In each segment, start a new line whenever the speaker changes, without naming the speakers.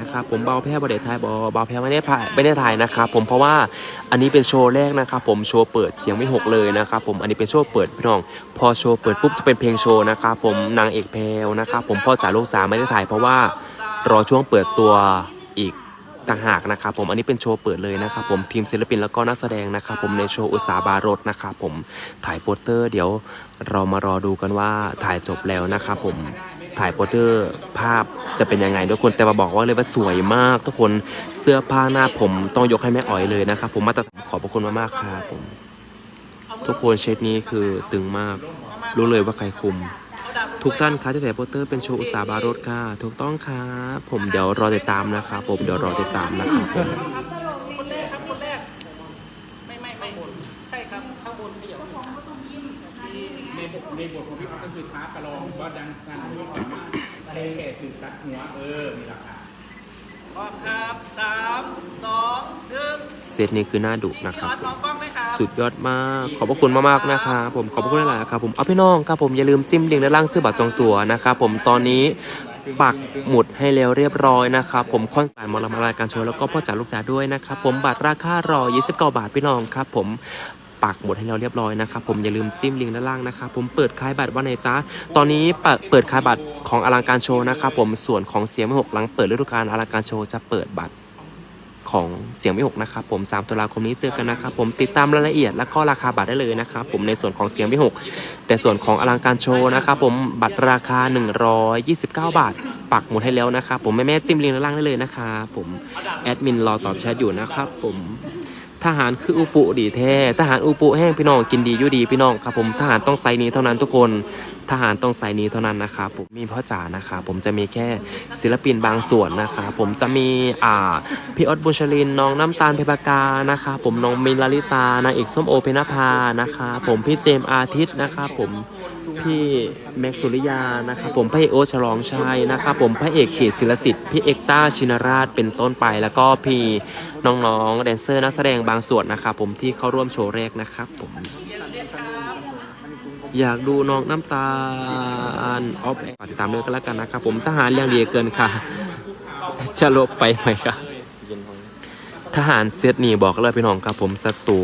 นะครับผมเบาแพ้บไดถ่ายบอเบาแพ้ไม่ได้ถ่ายไม่ได้ถ่ายนะครับผมเพราะว่าอันนี้เป็นโชว์แรกนะครับผมโชว์เปิดเสียงไม่หกเลยนะครับผมอันนี้เป็นโชว์เปิดพี่น้อง พอโชว์เปิดปุ๊บจะเป็นเพลงโชว์นะครับผมนางเอกแพลวนะครับผมพ่อจ๋าลูกจ๋าไม่ได้ถ่ายเพราะว่ารอช่วงเปิดตัวอีก ต่างหากนะครับผมอันนี้เป็นโชว์เปิดเลยนะครับผมทีมศิลปินแล้วก็นักแสดงนะครับผมในโชว์อุตสาบารถนะครับผมถ่ายโปสเตอร์ เดี๋ยวเรามารอดูกันว่าถ่ายจบแล้วนะครับผมถ่ายโปสเตอร์ภาพจะเป็นยังไงทุกคนแต่มาบอกว่าเลยว่าสวยมาก ทุกคนเสื้อผ้าหน้าผมต้องยกให้แม่อ๋อยเลยนะครับผมมาตรฐานขอบพระคุณมากๆครับผมทุกคนเชดนี้คือตึงมาก รู้เลยว่าใครคุม ทุกท่านคะที่แถ่โปสเตอร์เป็นโชว์อุตสาบารถค่ะ ถูกต้องครับผมเดี๋ยวรอติดตามนะครับผมเดี๋ยวรอติดตามนะครับผม
คนแรกครับคนแรกไม่ไม่ไม่ใช่ครับข้างบนไม่ยาก
ในบทในบทของพี่อ๊อฟก็คือท้าประลองว่าดังการทำให้ความว่าแค่แค่สื่อตัดหัวเออมีหลักฐาน
พร้อมครับสามสองหนึ่ง
เซตนี้คือหน้าดุนะครั
บ
ผม สุดยอดมาก ขอบพระคุณมากๆนะครับผมขอบพระคุณหลายๆครับผมเอาพี่น้องครับผมอย่าลืมจิ้มลิงก์ด้านล่างซื้อบัตรจองตั๋วนะครับผมตอนนี้ปักหมุดให้แล้วเรียบร้อยนะครับผมคอนสิร์ตหมอลำรายการโชว์แล้วก็พ่อจ๋าลูกจ๋าด้วยนะครับผมบัตรราคารอ29บาทพี่น้องครับผมปักหมดให้เราเรียบร้อยนะครับผมอย่าลืมจิ้มลิงก์ด้านล่างนะครับผมเปิดขายบัตรวันไหนจ้าตอนนี้เปิดขายบัตรของอลังการโชว์นะครับผมส่วนของเสียงหกหลังเปิดฤดูกาลอลังการโชว์จะเปิดบัตร ของเสียงไม่หกนะครับผม 3 ตุลาคมนี้เจอกันนะครับผมติดตามรายละเอียดและก็ราคาบัตรได้เลยนะครับผมในส่วนของเสียงไม่หกแต่ส่วนของอลังการโชว์นะครับผมบัตรราคา 129 บาท ปักหมุดให้แล้วนะครับผมแม่แม่จิ้มลิงก์ด้านล่างได้เลยนะครับผมแอดมินรอตอบแชทอยู่นะครับผม ทหารคืออุปุดีแท้ทหารอุปุแห้งพี่น้องกินดีอยู่ดีพี่น้องครับผมทหารต้องไซส์นี้เท่านั้นทุกคน ทหารต้องไซส์นี้เท่านั้นนะครับผมมีพ่อจ๋านะครับผมจะมีแค่ศิลปินบางส่วนนะครับผมจะมีอ่าพี่ออดบุญชลินน้องน้ำตาลเพปากานะครับผมน้องมินลลิตานางเอกส้มโอเพนภานะครับผมพี่เจมส์อาทิตย์นะครับผม พี่แม็กซ์สุริยานะครับผมพระเอกโอตฉลองชัยนะครับผมพระเอกเขตศิลสิทธิ์พี่เอกต้าชินราชเป็นต้นไป แล้วก็พี่น้องๆแดนเซอร์นักแสดงบางส่วนนะครับผมที่เข้าร่วมโชว์แรกนะครับผมอยากดูน้องน้ำตาลออฟฝากติดตามด้วยกันแล้วกันนะครับผมทหารเรื่องดีเกินค่ะ จะลบไปไหมครับทหารเซตนี่บอกเลยพี่น้องครับผมศัตรู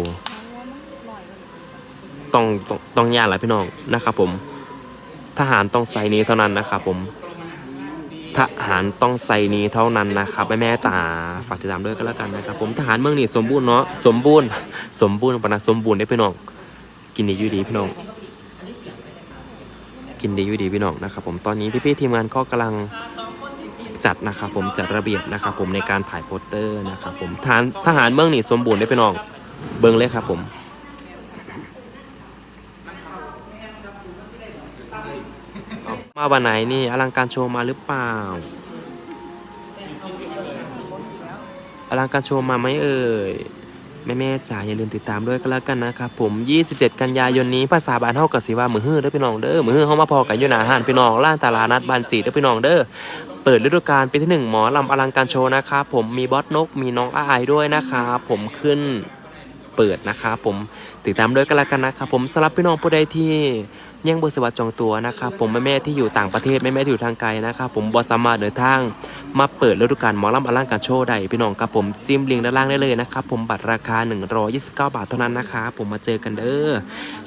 ต้องต้องต้องย่านแหละพี่น้องนะครับผมทหารต้องใส่นี้เท่านั้นนะครับผมทหารต้องใส่นี้เท่านั้นนะครับแม่แม่จ๋าฝากติดตามด้วยกันแล้วกันนะครับ ผมทหารเมืองนี่สมบูรณ์เนาะสมบูรณ์ สมบูรณ์ปนะสมบูรณ์ได้พี่น้อง กินดีอยู่ดีพี่น้อง กินดีอยู่ดีพี่น้องนะครับ ผมตอนนี้พี่ๆทีมงานก็กำลังจัดนะครับผมจัดระเบียบนะครับผมในการถ่ายโปสเตอร์นะครับผมทหารทหารเมืองนี่สมบูรณ์ได้พี่น้อง เบิ้งเลยครับผม มาวันไหนนี่อลังการโชว์มาหรือเปล่า อลังการโชว์มาไหมเอ่ยแม่แม่จ๋าอย่าลืมติดตามด้วยก็แล้วกันนะครับผม 27 กันยายนนี้ภาษาบ้านเฮากับสิว่ามือฮื้อเด้อพี่น้องเด้อมือฮื้อเฮามาพอกันอยู่หนาหานพี่น้องล้านตลาดนัดบานจีเด้อพี่น้องเด้อเปิดฤดูกาลปีที่หนึ่งหมอลำอลังการโชว์นะครับผมมีบอสนกมีน้องอายด้วยนะครับผมขึ้นเปิดนะครับผมติดตามด้วยกันแล้วกันนะครับผมสำหรับพี่น้องผู้ใดที่ ยังบ่สวัสดิ์จองตัวนะครับผมแม่แม่ๆที่อยู่ต่างประเทศแม่แม่ๆที่อยู่ทางไกลนะครับผมบ่สามารถเดินทางมาเปิดฤดูกาลหมอลำอลังการโชว์ได้พี่น้องครับผมจิ้มลิงก์ด้านล่างได้เลยนะครับผมบัตรราคา 129 บาทเท่านั้นนะครับผมมาเจอกันเด้อ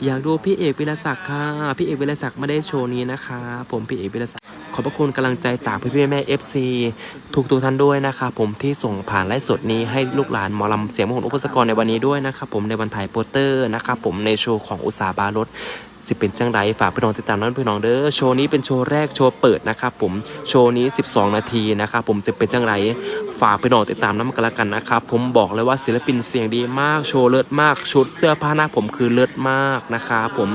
อยากดูพี่เอกวิรศักดิ์ค่ะพี่เอกวิรศักดิ์ไม่ได้โชว์นี้นะคะผมพี่เอกวิรศักดิ์ขอบพระคุณกำลังใจจากพี่พี่ๆแม่เอฟซีทุกทุกท่านด้วยนะครับผมที่ส่งผ่านไลฟ์สดนี้ให้ลูกหลานหมอลำเสียงมงคลอุปสกรในวันนี้ด้วยนะครับผมในวันถ่ายโปสเตอร์นะครับผมในโชว์ของอุตสาบารถ สิเป็นจังไรฝากพี่น้องติดตามนั้นพี่น้องเด้อโชว์นี้เป็นโชว์แรกโชว์เปิดนะครับผมโชว์นี้ 12 นาทีนะครับผมจะเป็นจังไรฝากพี่น้องติดตามนั้นกันละกันนะครับผมบอกเลยว่าศิลปินเสียงดีมากโชว์เลิศมากชุดเสื้อผ้าหน้าผมคือเลิศมากนะครับผม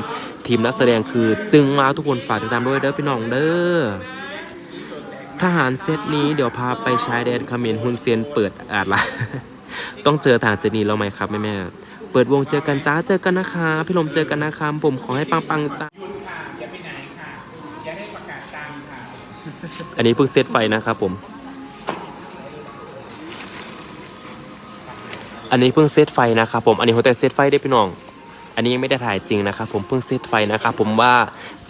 ทีมนักแสดงคือจึงมาทุกคนฝากติดตามด้วยเด้อพี่น้องเด้อทหารเซตนี้เดี๋ยวพาไปชายแดนเขมรฮุนเซียนเปิดอาดละต้องเจอทหารเซตนี้แล้วไหมครับแม่แม่ เปิดวงเจอกันจ้าเจอกันนะคะ พี่ลมเจอกันนะคะผมขอให้ปังๆจ้า
อัน
นี้เพิ่งเซตไฟนะครับผม อันนี้เพิ่งเซตไฟนะครับผม อันนี้ผมแต่เซตไฟได้พี่น้อง อันนี้ยังไม่ได้ถ่ายจริงนะครับผม เพิ่งเซตไฟนะครับผมว่า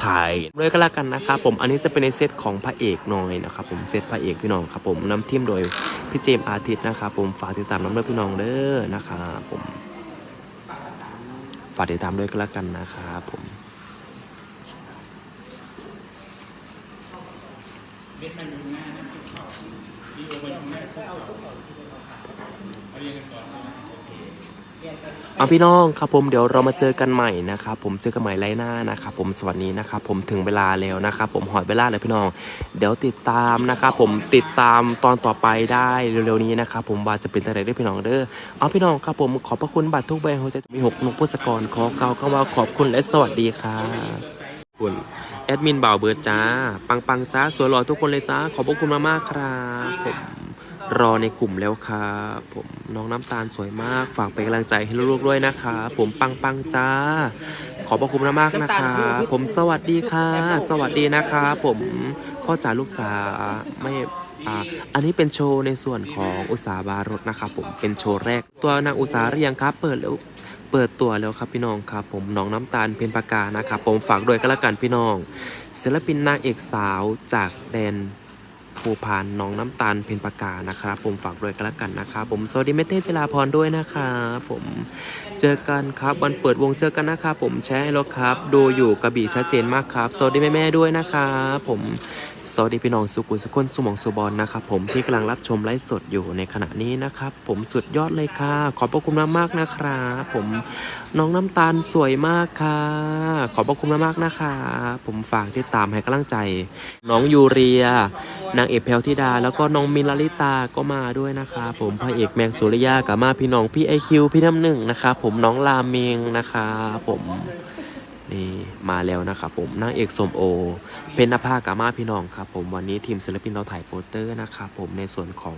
ถ่ายด้วยก็แล้วกันนะครับผม อันนี้จะเป็นในเซตของพระเอกหน่อยนะครับผม เซตพระเอกพี่น้องครับผมน้ำทิมโดยพี่เจมส์อาทิตย์นะครับผม ฝากติดตามน้ำด้วยพี่น้องเด้อนะครับผม ฝากติดตามด้วยก็แล้วกันนะครับผม
เบ็ดมันอยู่ข้างหน้านะเขาดีโอไปอยู่ข้างหน้าพวกเขาเอาเรียงกันก่อนใช่ไหมโอ เอา
พี่น้องครับผมเดี๋ยวเรามาเจอกันใหม่นะครับผมเจอกันใหม่ไลฟ์หน้านะครับผมสวัสดีนะครับผมถึงเวลาแล้วนะครับผมหอยเวลาเลยพี่น้อง เดี๋ยวติดตามนะครับผมติดตามตอนต่อไปได้เร็วๆนี้นะครับผมว่าจะเป็นอะไรได้อพี่น้องเด้อเอาพี่น้องครับผมขอบพระคุณบัตรทุกใบหัวใจมีหกนุกพุทธกรขอเก่าวคำว่าขอบคุณและสวัสดีครับคุณแอดมินบ่าวเบิร์ดจ้า ปังปังจ้าสวยหล่อทุกคนเลยจ้า ขอบพระคุณมากๆครับผม รอในกลุ่มแล้วครับผมน้องน้ำตาลสวยมาก ฝากเป็นกำลังใจให้ลูกๆด้วยนะครับผมปังปังจ้า ขอบพระคุณมากๆนะครับผมสวัสดีค่ะ สวัสดีนะครับผมพ่อจ๋าลูกจ๋าไม่อ,อันนี้เป็นโชว์ในส่วนของอุตสาบารถนะครับผมเป็นโชว์แรก ตัวนางอุตสาหรือยังครับ เปิดแล้วเปิดตัวแล้วครับพี่น้องครับผมน้องน้ำตาลเพนปากานะครับผมฝากด้วยก็แล้วกันพี่น้องศิลปินนางเอกสาวจากแดน ภูพานน้องน้ำตาลเพนปากานะครับผมฝากด้วยกันละกันนะครับผมสวัสดีเมเทศิลาพรด้วยนะครับผมเจอกันครับวันเปิดวงเจอกันนะครับผมแชร์ให้รถครับ ดูอยู่กระบี่ชัดเจนมากครับสวัสดีแม่ๆด้วยนะครับผม สวัสดีพี่น้องสุกุลสุคนสุมองสุบอลนะครับผมที่กำลังรับชมไลฟ์สดอยู่ในขณะนี้นะครับ ผมสุดยอดเลยค่ะ ขอบพระคุณมากๆนะครับผมน้องน้ำตาลสวยมากค่ะ ขอบพระคุณมากๆนะคะผมฝากติดตามให้กำลังใจ น้องยูเรีย นางเอกแพลวธิดา แล้วก็น้องมินลลิตาก็มาด้วยนะคะผมพระเอกแมงสุริยากับมาพี่น้องพี่ไอคิวพี่น้ำหนึ่งนะครับผมน้องราเมงนะครับผม มาแล้วนะครับผมนางเอกสมโอ เป็นนภากับมาพี่น้องครับผมวันนี้ทีมศิลปินเราถ่ายโปสเตอร์นะครับผมในส่วนของ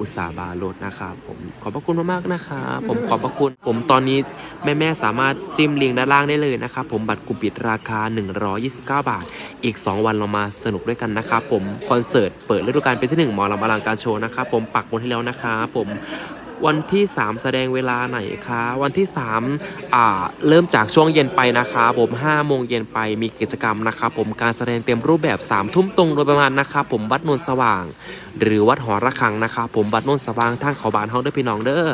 อุตสาบาโรดนะครับผมขอบพระคุณมากๆนะครับผมขอบพระคุณผมตอนนี้แม่ๆสามารถจิ้มลิงก์ด้านล่างได้เลยนะครับผมบัตรกลุ่มปิดราคา 129 บาท อีก 2 วันเรามาสนุกด้วยกันนะครับผมคอนเสิร์ตเปิดฤดูกาลเป็นที่1หมอลำอลังการโชว์นะครับผมปักหมดให้แล้วนะครับผม วันที่ 3 แสดงเวลาไหนคะ วันที่3อ่าเริ่มจากช่วงเย็นไปนะคะผม5โมงเย็นไปมีกิจกรรมนะครับผมการแสดงเต็มรูปแบบ3ทุ่มตรงโดยประมาณนะครับผมวัดนนสว่าง หรือวัดหอระฆังนะครับผมวัดนนสว่างทางเขาบานเฮาเด้อพี่น้องเด้อ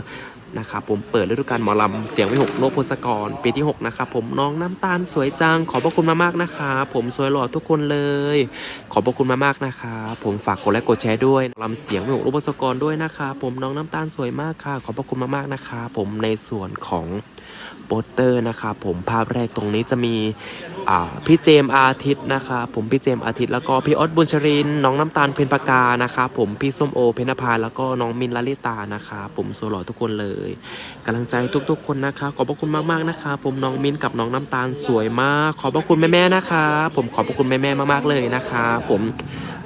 นะครับผมเปิดฤดูกาลหมอลำเสียงวิหกโนกพศกรปีที่ 6 นะครับผมน้องน้ำตาลสวยจัง ขอบพระคุณมากๆนะครับผมสวยหล่อทุกคนเลย ขอบพระคุณมากๆนะครับผมฝากกดไลค์กดแชร์ด้วยลำเสียงวิหกโนกพศกรด้วยนะครับผมน้องน้ำตาลสวยมากค่ะ ขอบพระคุณมากๆนะครับผมในส่วนของ โปสเตอร์นะครับผมภาพแรกตรงนี้จะมีพี่เจมส์อาทิตย์นะครับผมพี่เจมส์อาทิตย์แล้วก็พี่ออสบุญชรินน้องน้ำตาลเพนปากานะครับผมพี่ส้มโอเพนภาแล้วก็น้องมินลลิตานะครับผมสวยหล่อทุกคนเลยกำลังใจทุกๆ คนนะคะขอบพระคุณมากๆนะคะผมน้องมินกับน้องน้ำตาลสวยมาก ขอบพระคุณแม่ๆนะคะผมขอบพระคุณแม่ๆมากๆเลยนะคะผม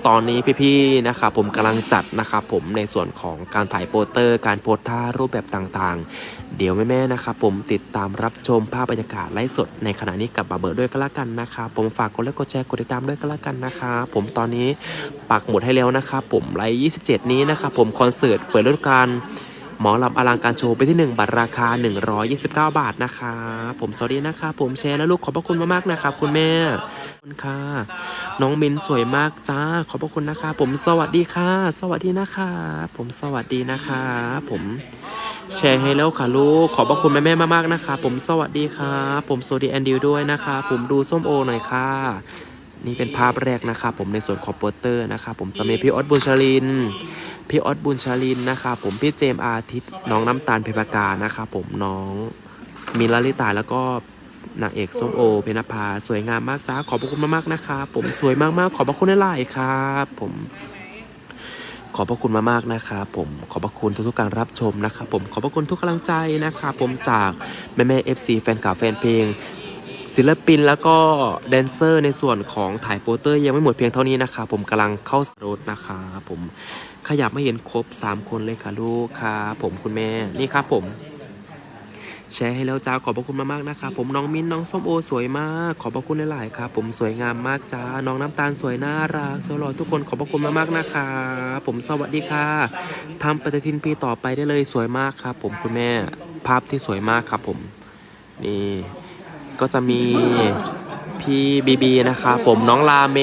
ตอนนี้พี่ๆนะคะผมกำลังจัดนะคะผมในส่วนของการถ่ายโปสเตอร์ การโพสท่ารูปแบบต่างๆ เดี๋ยวแม่ๆนะคะผมติดตามรับชมภาพบรรยากาศไลฟ์สดในขณะนี้กับบาเบิร์ดด้วยก็แล้วกันนะคะผมฝากกดไลค์กดแชร์กดติดตามด้วยก็แล้วกันนะคะผมตอนนี้ปักหมุดให้แล้วนะคะผมไลฟ์27 นี้นะคะผมคอนเสิร์ตเปิดฤดูกาลหมอลำอลังการโชว์ไปที่ 1 บัตรราคา 129 บาทนะคะ ผมสวัสดีนะคะ ผมแชร์และลูกขอบพระคุณมากๆนะครับคุณแม่คุณค่ะ น้องมินสวยมากจ้า ขอบพระคุณนะคะ ผมสวัสดีค่ะ สวัสดีนะคะ ผมสวัสดีนะคะ ผมแชร์ให้แล้วค่ะลูก ขอบพระคุณแม่ๆมากๆนะคะ ผมสวัสดีค่ะ ผมสวัสดีแอนดิวด้วยนะคะ ผมดูส้มโอหน่อยค่ะ นี่เป็นภาพแรกนะครับผมในส่วนของโปสเตอร์นะครับผมจะมีพี่ออสบุญชลิน พี่ออสบุญชลินนะครับผมพี่เจมส์อาทิตย์น้องน้ำตาลเพปากานะครับผมน้องมินลลิตาแล้วก็ นางเอกส้มโอ เพนภาสวยงามมากจ้าขอบพระคุณมากๆนะครับผมสวยมากๆ ขอบพระคุณหลายๆครับผมขอบพระคุณมากๆนะครับผมขอบพระคุณทุกๆการรับชมนะครับผมขอบพระคุณทุกกำลังใจนะครับผมจากแม่แม่เอฟซีแฟนคลับแฟนเพลง ศิลปินแล้วก็แดนเซอร์ในส่วนของถ่ายโปสเตอร์ยังไม่หมดเพียงเท่านี้นะคะผมกำลังเข้าสรูทนะคะผมขยับไม่เห็นครบ 3 คนเลยค่ะลูกครับผมคุณแม่นี่ครับผม แชร์ให้แล้วจ้าขอบพระคุณมากๆนะครับผมน้องมิ้นน้องส้มโอสวยมาก ขอบพระคุณหลายๆครับผมสวยงามมากจ้าน้องน้ำตาลสวยน่ารักสวยหล่อทุกคนขอบพระคุณมากๆนะครับผมสวัสดีค่ะทำปฏิทินปีต่อไปได้เลยสวยมากครับ ผมคุณแม่ภาพที่สวยมากครับผมนี่ก็จะมีพี่บีบีนะครับผมน้องลาเม